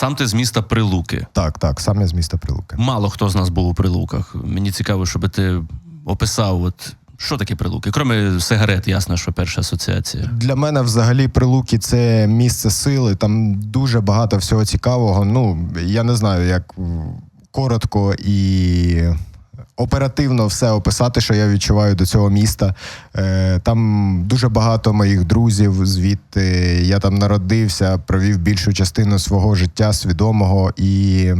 сам ти з міста Прилуки. Так, так, сам я з міста Прилуки. Мало хто з нас був у Прилуках. Мені цікаво, щоб ти описав, от що таке Прилуки. Кроме сигарет, ясно, що перша асоціація. Для мене взагалі Прилуки це місце сили. Там дуже багато всього цікавого. Ну я не знаю, як коротко і. Оперативно все описати, що я відчуваю до цього міста. Е, там дуже багато моїх друзів звідти. Я там народився, провів більшу частину свого життя свідомого. І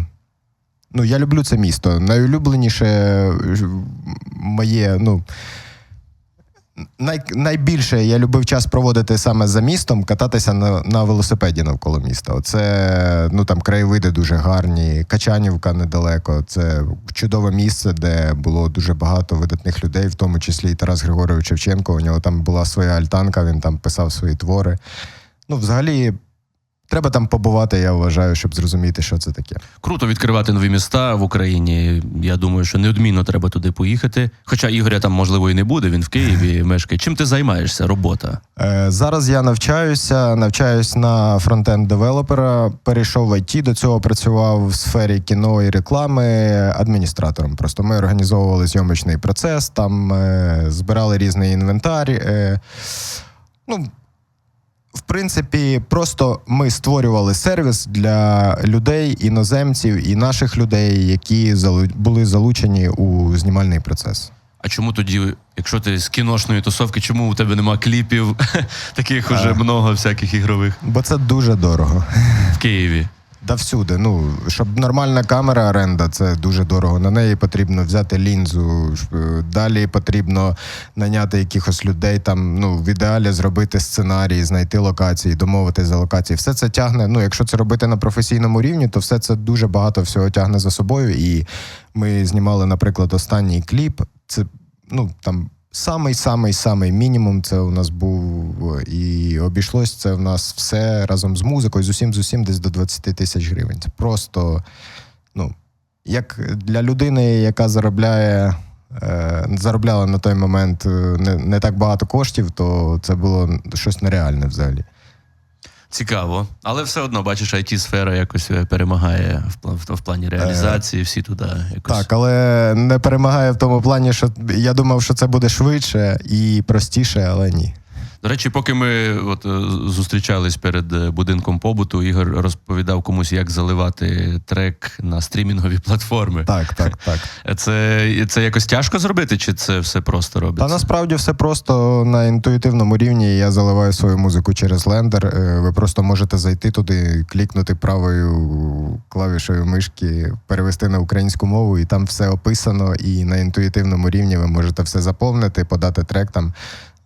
ну, я люблю це місто. Найулюбленіше е, моє, ну, най, найбільше я любив час проводити саме за містом, кататися на, на велосипеді навколо міста. Це ну там краєвиди дуже гарні, Качанівка недалеко. Це чудове місце, де було дуже багато видатних людей, в тому числі і Тарас Григорович Шевченко. У нього там була своя альтанка, він там писав свої твори. Ну, взагалі, треба там побувати, я вважаю, щоб зрозуміти, що це таке. Круто відкривати нові міста в Україні. Я думаю, що неодмінно треба туди поїхати. Хоча Ігоря там можливо і не буде. Він в Києві мешкає. Чим ти займаєшся? Робота? Е, Зараз я навчаюся, навчаюсь на фронтенд девелопера. Перейшов в IT, до цього працював в сфері кіно і реклами адміністратором. Просто ми організовували зйомочний процес, там е, збирали різний інвентар. Е, ну, в принципі, просто ми створювали сервіс для людей, іноземців і наших людей, які були залучені у знімальний процес. А чому тоді, якщо ти з кіношної тусовки, чому у тебе нема кліпів? Таких уже много всяких ігрових Бо це дуже дорого. в Києві. Да всюди. Ну, щоб нормальна камера оренда, це дуже дорого. На неї потрібно взяти лінзу. е, Далі потрібно наняти якихось людей, там, ну, в ідеалі зробити сценарій, знайти локації, домовитись за локації. Все це тягне. Ну, якщо це робити на професійному рівні, то все це дуже багато всього тягне за собою. І ми знімали, наприклад, останній кліп. Це ну там. Самий самий самий мінімум це у нас був е, і обійшлось це в нас все разом з музикою, з усім з усім десь до 20 тисяч гривень. Це просто ну, як для людини, яка заробляє, е, заробляла на той момент е, не, не так багато коштів, то це було щось нереальне взагалі. Цікаво. Але все одно, бачиш, it сфера якось е, перемагає в, в плані реалізації, всі туди якось. Так, але не перемагає в тому плані, що я думав, що це буде швидше і простіше, але ні. До речі, поки ми от, е, зустрічались перед е, будинком побуту, Ігор розповідав комусь, як заливати трек на стрімінгові платформи. Так, так, так. Це, це якось тяжко зробити, чи це все просто робиться? Та насправді все просто на інтуїтивному рівні. Я заливаю свою музику через лендер. Е, Ви просто можете зайти туди, клікнути правою клавішою мишки, перевести на українську мову, і там все описано. І на інтуїтивному рівні ви можете все заповнити, подати трек там.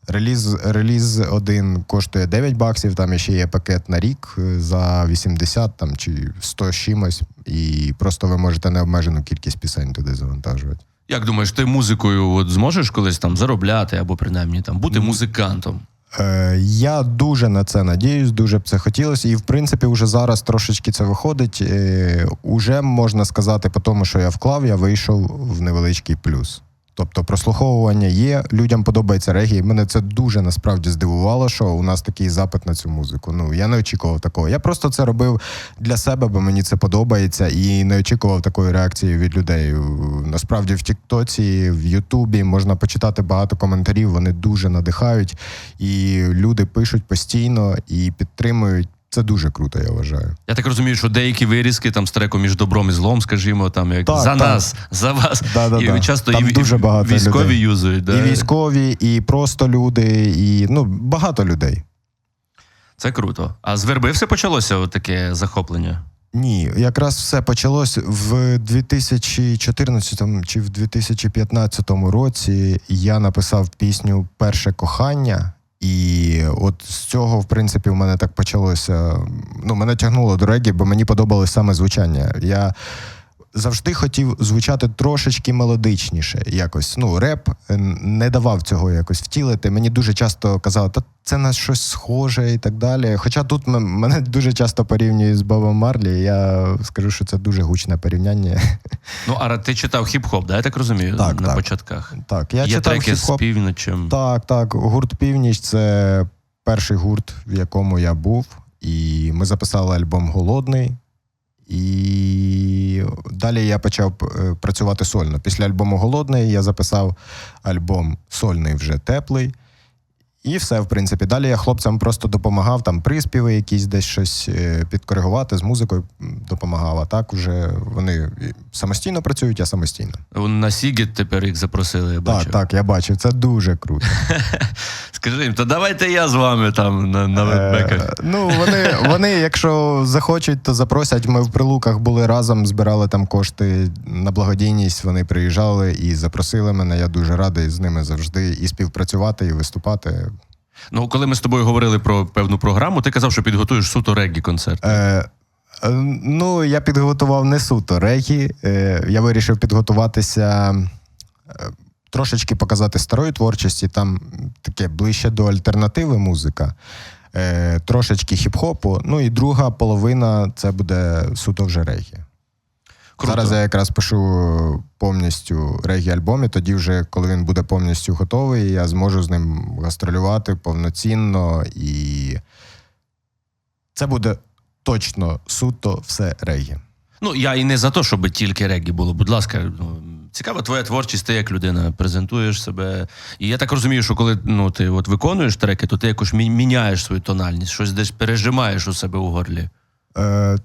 Реліз, реліз один коштує 9 баксів, там ще є пакет на рік е, за 80 там, чи 100 з чимось, і просто ви можете необмежену кількість пісень туди завантажувати. Як думаєш, ти музикою от зможеш колись там заробляти або принаймні там бути музикантом? Е, Я дуже на це надіюсь, дуже б це хотілося. І в принципі, вже зараз трошечки це виходить. Е, Уже можна сказати, по тому, що я вклав, я вийшов в невеличкий плюс. Тобто прослуховування є, людям подобається регії. Мене це дуже насправді здивувало, що у нас такий запит на цю музику. Ну я не очікував такого. Я просто це робив для себе, бо мені це подобається, і не очікував такої реакції від людей. Насправді в Тіктоці, в Ютубі можна почитати багато коментарів. Вони дуже надихають, і люди пишуть постійно і підтримують. Це дуже круто, я вважаю. Я так розумію, що деякі вирізки там з треку між добром і злом, скажімо, там як Так, за так. нас, за вас. Да-да-да. І часто Там і, дуже багато військові людей. юзують. Да? І військові, і просто люди, і ну багато людей. Це круто. А з верби все почалося таке захоплення? Ні, якраз все почалось в 2014 чи в 2015 році. Я написав пісню Перше кохання. І от з цього, в принципі, в мене так почалося. Ну, мене тягнуло до регі, бо мені подобалось саме звучання. Я завжди хотів звучати трошечки мелодичніше. Якось ну реп е, не давав цього якось втілити. Мені дуже часто казали, та це на щось схоже і так далі. Хоча тут мене дуже часто порівнюють з Бобом Марлі. Я скажу, що це дуже гучне порівняння. Ну, а ти читав хіп-хоп, да? я так розумію, Так, на так. початках. Так, я Є читав треки з хіп-хоп. півночем. Так, так. Гурт Північ це перший гурт, в якому я був. І ми записали альбом Голодний. І далі я почав е, працювати сольно. Після альбому Голодний я записав альбом сольний вже теплий. І все, в принципі. Далі я хлопцям просто допомагав, там приспіви якісь десь щось е, підкоригувати, з музикою допомагав. А так вже вони самостійно працюють, я самостійно. На Сігіт тепер їх запросили, я бачу. Так, так, я бачив, це дуже круто. Скажи їм, то давайте я з вами там на, на Е, вебеках. Ну, вони, вони, якщо захочуть, то запросять. Ми в прилуках були разом, збирали там кошти на благодійність. Вони приїжджали і запросили мене. Я дуже радий з ними завжди і співпрацювати, і виступати. Ну, коли ми з тобою говорили про певну програму, ти казав, що підготуєш суто реггі концерт. Е, е, ну, я підготував не суто регі. Е, я вирішив підготуватися. е, Трошечки показати старої творчості, там таке ближче до альтернативи музика, е, трошечки хіп-хопу. Ну і друга половина це буде суто вже регі. Круто. Зараз я якраз пишу повністю регі-альбом, і тоді, вже, коли він буде повністю готовий, я зможу з ним гастролювати повноцінно. І це буде точно суто все регі. Ну, я і не за те, щоб тільки реггі було. Будь ласка, ну, цікава твоя творчість, ти як людина презентуєш себе. І я так розумію, що коли ну, ти от виконуєш треки, то ти якось міняєш свою тональність, щось десь пережимаєш у себе у горлі. Е,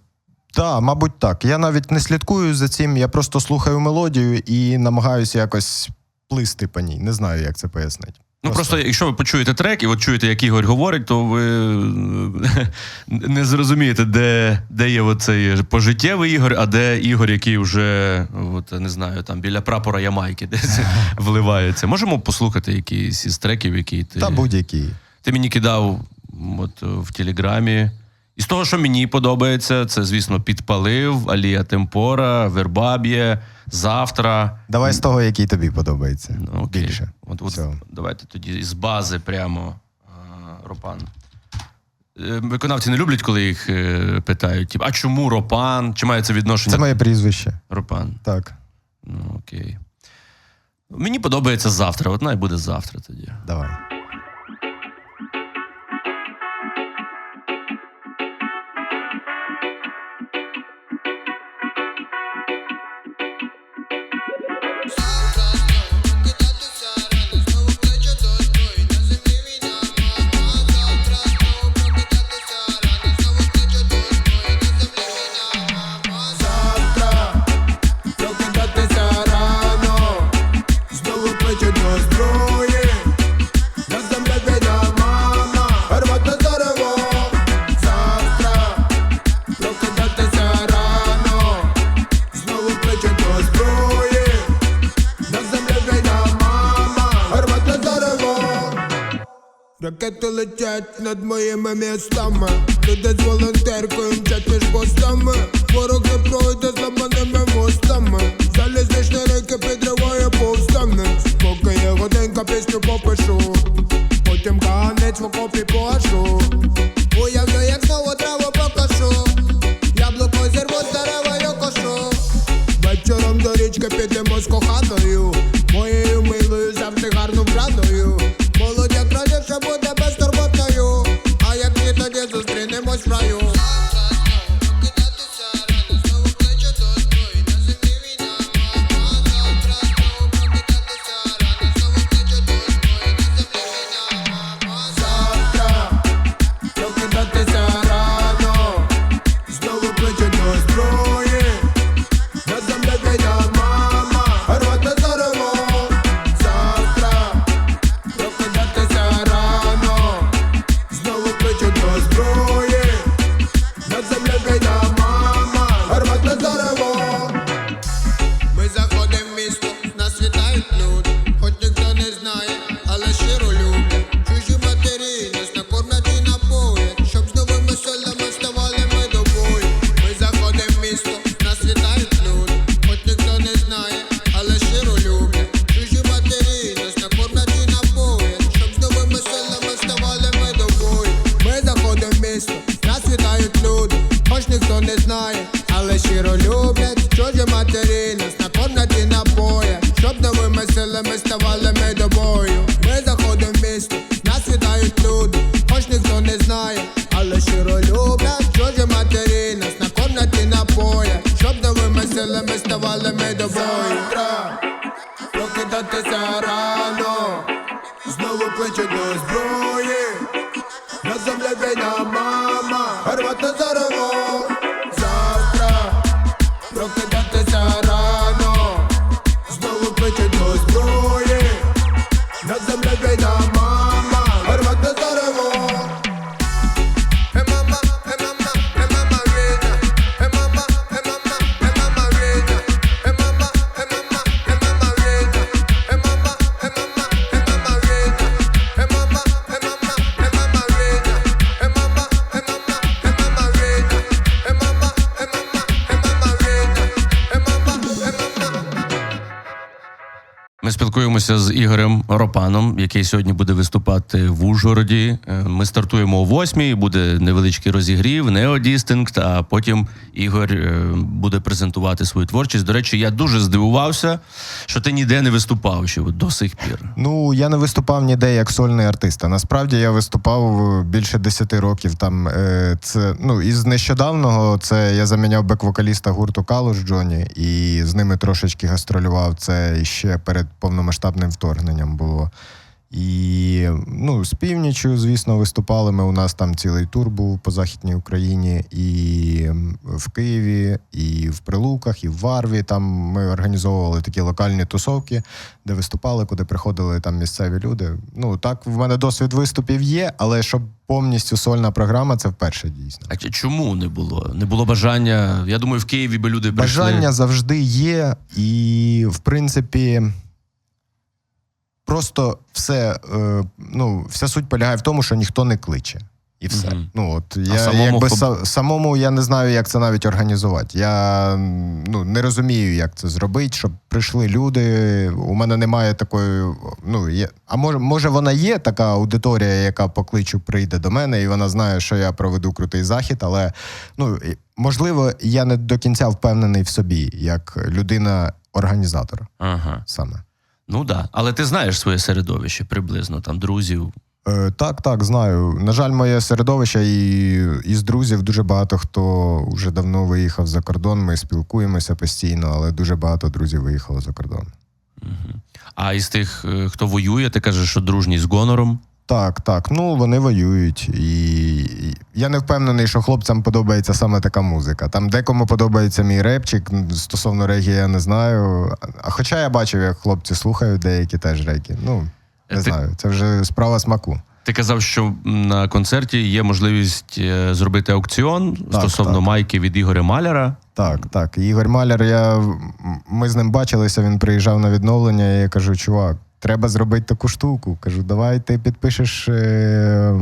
так, мабуть, так. Я навіть не слідкую за цим, я просто слухаю мелодію і намагаюся якось плисти по ній. Не знаю, як це пояснити. Ну просто, якщо ви почуєте трек і от чуєте, як Ігор говорить, то ви е, не зрозумієте, де, де є оцей пожиттєвий Ігор, а де Ігор, який вже от, не знаю, там біля прапора Ямайки десь вливається. Можемо послухати якийсь із треків, які ти. Та будь-який. Ти мені кидав от, в Телеграмі. І з того, що мені подобається, це, звісно, підпалив, Алія Темпора, Вербаб'є, завтра. Давай з того, який тобі подобається. Ну, окей. Більше. От, от, всього. давайте тоді з бази прямо а, Ропан. Е, Виконавці не люблять, коли їх е, питають: типу, а чому Ропан? Чи має це відношення? Це моє прізвище. Ропан. Так, Ну, окей. Мені подобається завтра. От най буде завтра тоді. давай. slammer не знає, але щиро люблять. Чужі матері нас накормлять і напоять Щоб новими силами ставали Ігорем Ропаном, який сьогодні буде виступати в Ужгороді. Е, Ми стартуємо о восьмій, буде невеличкий розігрів, неодістинкт, а потім Ігор е, буде презентувати свою творчість. До речі, я дуже здивувався, що ти ніде не виступав ще до сих пір. Ну, я не виступав ніде як сольний артист. Насправді я виступав е, більше 10 років. Там це ну із нещодавного це я заміняв бек-вокаліста гурту Калуш Джоні, і з ними трошечки гастролював. Це ще перед повномасштабним вторгненням було. І ну, з північю, звісно, виступали. Ми у нас там цілий тур був по Західній Україні, і в Києві, і в Прилуках, і в Варві. Там ми організовували такі локальні тусовки, де виступали, куди приходили там місцеві люди. Ну так, в мене досвід виступів є, але щоб повністю сольна програма, це вперше дійсно. А чому не було? Не було бажання. Я думаю, в Києві би люди прийшли. Бажання завжди є, і в принципі. Просто все, е, ну, вся суть полягає в тому, що ніхто не кличе. І все. Мгм. Ну, от я самому якби хто- самому я не знаю, як це навіть організувати. Я ну, не розумію, як це зробити, щоб прийшли люди. У мене немає такої. Ну, є, а може, може, вона є така аудиторія, яка по кличу прийде до мене, і вона знає, що я проведу крутий захід, але ну, можливо, я не до кінця впевнений в собі, як людина-організатор Ага. саме. Ну. Да. Але ти знаєш своє середовище приблизно, там друзів. Е, Так, так, знаю. На жаль, моє середовище і із друзів дуже багато хто вже давно виїхав за кордон. Ми спілкуємося постійно, але дуже багато друзів виїхало за кордон. А із тих, е, хто воює, ти кажеш, що дружні з гонором. Так, так. Ну вони воюють, і я не впевнений, що хлопцям подобається саме така музика. Там декому подобається мій репчик. Стосовно регі, я не знаю. А хоча я бачив, як хлопці слухають деякі теж реки. Ну не Ти- знаю, це вже справа смаку. Ти казав, що на концерті є можливість е, зробити аукціон стосовно так. майки від Ігоря Маляра. Так, так. Ігор Маляр, я, ми з ним бачилися, він приїжджав на відновлення, і я кажу, чувак, треба зробити таку штуку. Кажу, давай ти підпишеш е,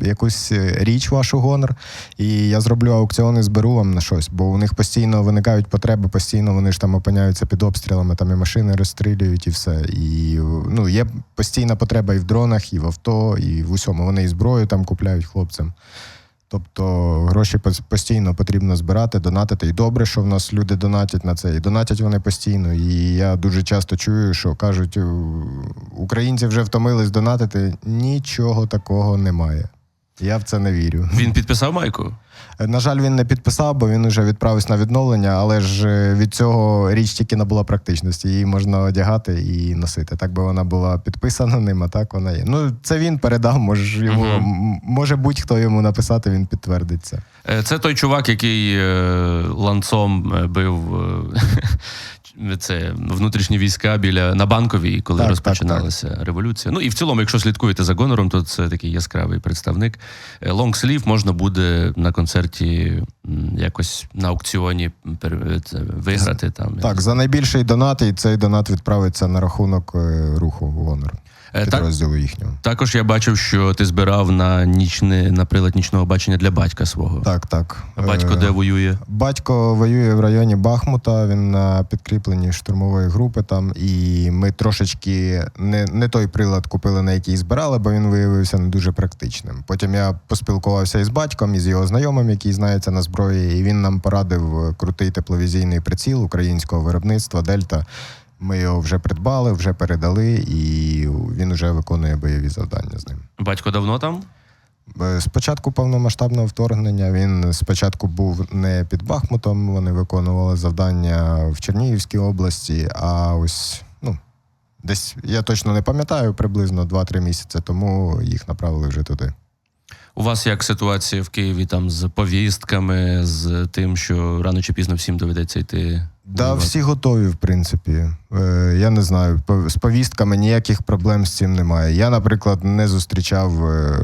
якусь річ вашу гонор, і я зроблю аукціон і зберу вам на щось. Бо у них постійно виникають потреби, постійно вони ж там опиняються під обстрілами, там і машини розстрілюють, і все. І ну, є постійна потреба і в дронах, і в авто, і в усьому. Вони і зброю там купляють хлопцям. Тобто гроші постійно потрібно збирати, донатити. І добре, що в нас люди донатять на це. І донатять вони постійно. І я дуже часто чую, що кажуть, українці вже втомились донатити. Нічого такого немає. Я в це не вірю. Він підписав майку. На жаль, він не підписав, бо він вже відправився на відновлення, але ж е, від цього річ тільки набула практичності. Її можна одягати і носити. Так би вона була підписана ним, а так вона є. Ну, це він передав, може, йому, м- може будь-хто йому написати, він підтвердить це. Е, Це той чувак, який е, ланцом е, бив е, це внутрішні війська біля на банковій, коли Так, розпочиналася революція. Ну і в цілому, якщо слідкуєте за гонором, то це такий яскравий представник. Лонгслів можна буде на концерті якось на аукціоні пер- виграти там. Так, за найбільший донат, і цей донат відправиться на рахунок е, руху Гонор. Е, так, Підрозділу їхнього. також я бачив, що ти збирав на нічне на прилад нічного бачення для батька свого. Так, так. А Батько Е, де воює? Батько воює в районі Бахмута. Він на підкріпленні штурмової групи там. І ми трошечки не, не той прилад купили, на який збирали, бо він виявився не дуже практичним. Потім я поспілкувався із батьком, із його знайомим, який знається на зброї, і він нам порадив крутий тепловізійний приціл українського виробництва Дельта. Ми його вже придбали, вже передали, і він вже виконує бойові завдання з ним. Батько давно там? Е, Спочатку повномасштабного вторгнення він спочатку був не під Бахмутом. Вони виконували завдання в Чернігівській області, а ось ну, десь я точно не пам'ятаю, приблизно 2-3 місяці тому їх направили вже туди. У вас як ситуація в Києві там з повістками, з тим, що рано чи пізно всім доведеться йти? Да, всі готові, в принципі. Е, я не знаю, з повістками ніяких проблем з цим немає. Я, наприклад, не зустрічав е,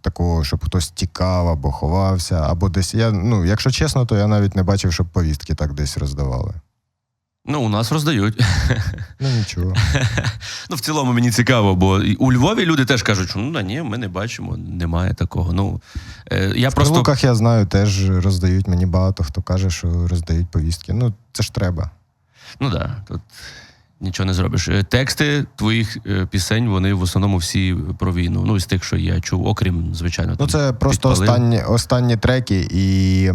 такого, щоб хтось тікав або ховався, або десь. Я, ну, якщо чесно, то я навіть не бачив, щоб повістки так десь роздавали. Ну, у нас роздають. Ну нічого. Ну, в цілому мені цікаво, бо у Львові люди теж кажуть, що ну да, ні, ми не бачимо, немає такого. Ну е, я В просто Прилуках я знаю, теж роздають. Мені багато хто каже, що роздають повістки. Ну, це ж треба. ну да, тут нічого не зробиш. Е, Тексти твоїх е, пісень, вони в основному всі про війну. Ну, із тих, що я чув, окрім, звичайно, Ну, це просто «Підпалив». останні, останні треки, і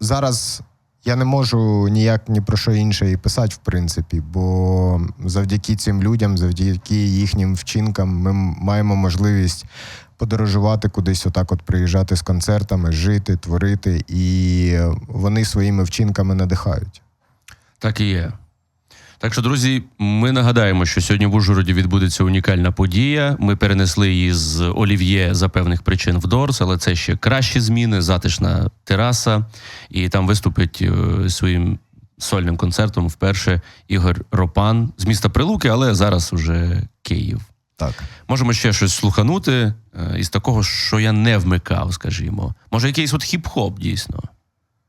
зараз я не можу ніяк ні про що інше і писати, в принципі, бо завдяки цим людям, завдяки їхнім вчинкам, ми маємо можливість подорожувати кудись, отак, от приїжджати з концертами, жити, творити, і вони своїми вчинками надихають. Так і є. Так що, друзі, ми нагадаємо, що сьогодні в Ужгороді відбудеться унікальна подія. Ми перенесли її з Олів'є за певних причин в Дорс, але це ще кращі зміни, затишна тераса. І там виступить е, своїм сольним концертом вперше Ігор Ропан з міста Прилуки, але зараз уже Київ. Так. Можемо ще щось слуханути е, із такого, що я не вмикав, скажімо. Може, якийсь от хіп-хоп дійсно.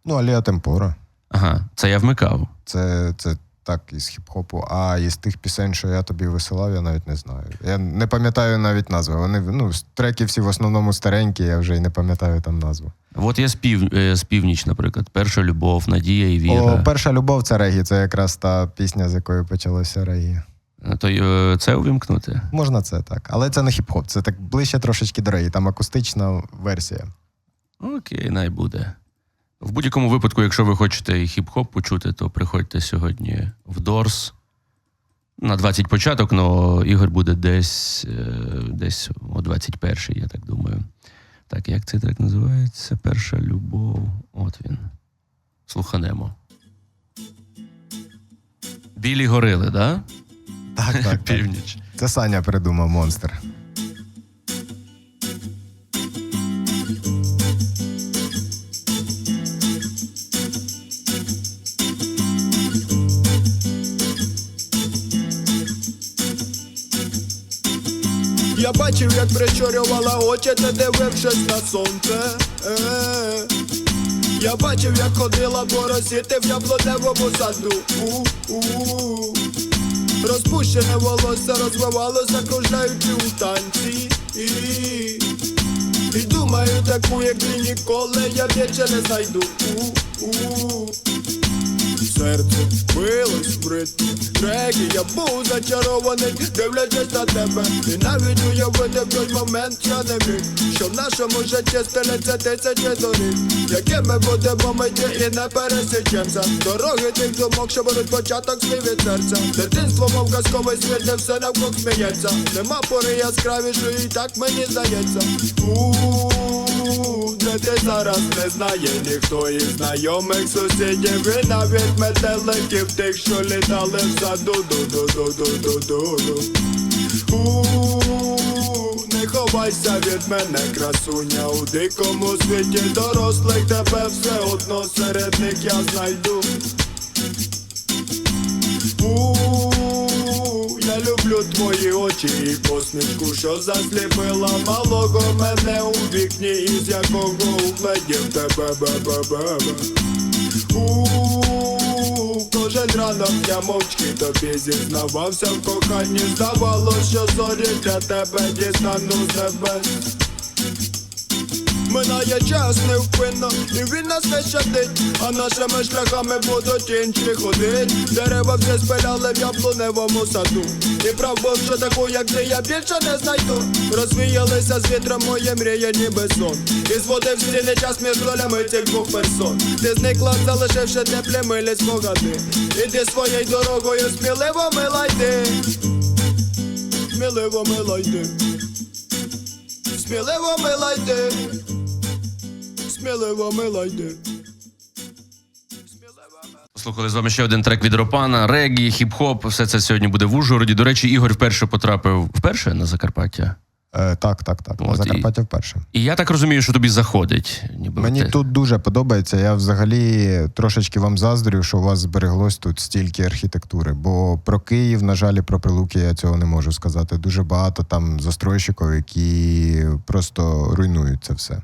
Ну, Алія Темпора. Ага, це я вмикав. Це, це так із хіп-хопу. А із тих пісень, що я тобі висилав, я навіть не знаю. Я не пам'ятаю навіть назви. Вони ну, треки всі в основному старенькі, я вже й не пам'ятаю там назву. От є спів, е, співніч, наприклад, перша любов, надія і віра. О, перша любов це регі, це якраз та пісня, з якої почалося регі. То е, це увімкнути. Можна це так. Але це не хіп-хоп, це так ближче трошечки до регі, там акустична версія. Окей, най буде. В будь-якому випадку, якщо ви хочете хіп-хоп почути, то приходьте сьогодні в Дорс. На 20 початок, але Ігор буде десь, е, десь о 21-й, я так думаю. Так, як цей трек називається? Перша любов. От він. Слуханемо. Білі горили, да? Так, так, так. Північ. Це Саня придумав монстр. Бачив, як причорювала очі, не дивившись на сонце. Е. Я бачив, як ходила по росіти в яблуневому саду. Розпущене волосся розвивалося, кружляючи у танці. І, і думаю, таку, як ти ніколи, я більше не знайду. У-у. Серце билось в ритмі треки, я був зачарований, дивлячись на тебе. І навіть уявити в той момент я не міг, що в нашому житті стелиться тисячі доріг, якими будемо ми йти і не пересічемся. Дороги тих думок, що беруть початок свій від серця. Дитинство, мов казковий світ, де все навкруг сміється. Нема пори яскравішої, і так мені здається. У-у-у, розглядить зараз не знає ніхто із знайомих сусідів. І навіть метеликів тих, що літали в саду ду ду ду ду ду ду не ховайся від мене, красуня. У дикому світі дорослих тебе все одно серед них я знайду. Люблю твої очі і посмішку, що засліпила малого мене у вікні, із якого угледів тебе бе-бе-бе-бе. Кожен ранок я мовчки тобі зізнавався в коханні, здавалось, що зорі для тебе дістану з. Минає час невпинно, і він нас не щадить, а нашими шляхами будуть інші ходить. Дерева всі спиляли в яблуневому саду. І правду, що таку, як ти, я більше не знайду. Розвіялися з вітром мої мрії, ніби сон. І зводив стіни час між долями цих двох персон. Ти зникла, залишивши теплі милі спогади. Іди своєю дорогою, сміливо мила йди. Сміливо мила йди. Сміливо мила йди, сміливо мила йди. Слухали з вами ще один трек від Ропана, регі, хіп-хоп. Все це сьогодні буде в Ужгороді. До речі, Ігор вперше потрапив вперше на Закарпаття. Е, так, так, так. От На і- Закарпаття вперше. І я так розумію, що тобі заходить. Ніби Мені те- тут дуже подобається. Я взагалі трошечки вам заздрю, що у вас збереглось тут стільки архітектури. Бо про Київ, на жаль, і про Прилуки я цього не можу сказати. Дуже багато там застройщиків, які просто руйнують це все.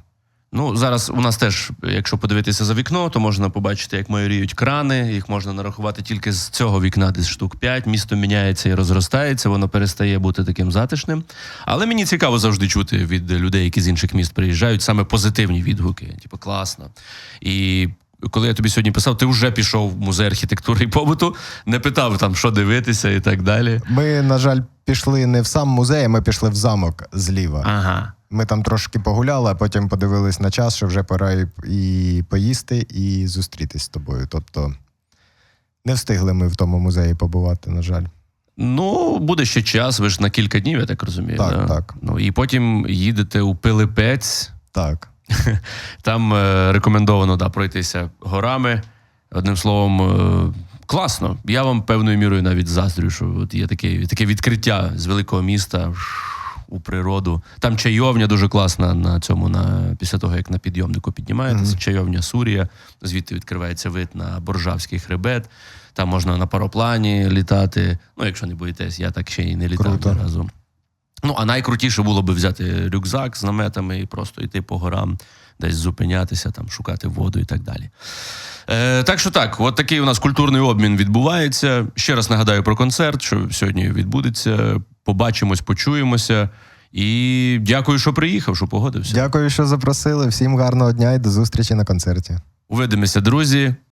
Ну, зараз у нас теж, якщо подивитися за вікно, то можна побачити, як майоріють крани. Їх можна нарахувати тільки з цього вікна, десь штук 5. Місто міняється і розростається, воно перестає бути таким затишним. Але мені цікаво завжди чути від людей, які з інших міст приїжджають, саме позитивні відгуки. Типу, класно. І коли я тобі сьогодні писав, ти вже пішов в музей архітектури і побуту, не питав там, що дивитися і так далі. Ми, на жаль, пішли не в сам музей, ми пішли в замок зліва. Ага. Ми там трошки погуляли, а потім подивились на час, що вже пора і, і поїсти, і зустрітись з тобою. Тобто не встигли ми в тому музеї побувати, на жаль. Ну, буде ще час, ви ж на кілька днів, я так розумію. Так, да? так. Ну, і потім їдете у Пилипець. Так. Там е, рекомендовано да, пройтися горами. Одним словом, е, класно. Я вам певною мірою навіть заздрю, що от є таке, таке відкриття з великого міста у природу. Там чайовня дуже класна на цьому, на, після того, як на підйомнику піднімаєтеся. Чайовня Сурія. Звідти відкривається вид на Боржавський хребет. Там можна на пароплані літати. Ну, якщо не боїтесь, я так ще й не літав Круто. ні разу. Ну, а найкрутіше було би взяти рюкзак з наметами і просто йти по горам, десь зупинятися, там, шукати воду і так далі. Е, так що так, от такий у нас культурний обмін відбувається. Ще раз нагадаю про концерт, що сьогодні відбудеться. Побачимось, почуємося. І дякую, що приїхав, що погодився. Дякую, що запросили. Всім гарного дня і до зустрічі на концерті. Увидимося, друзі.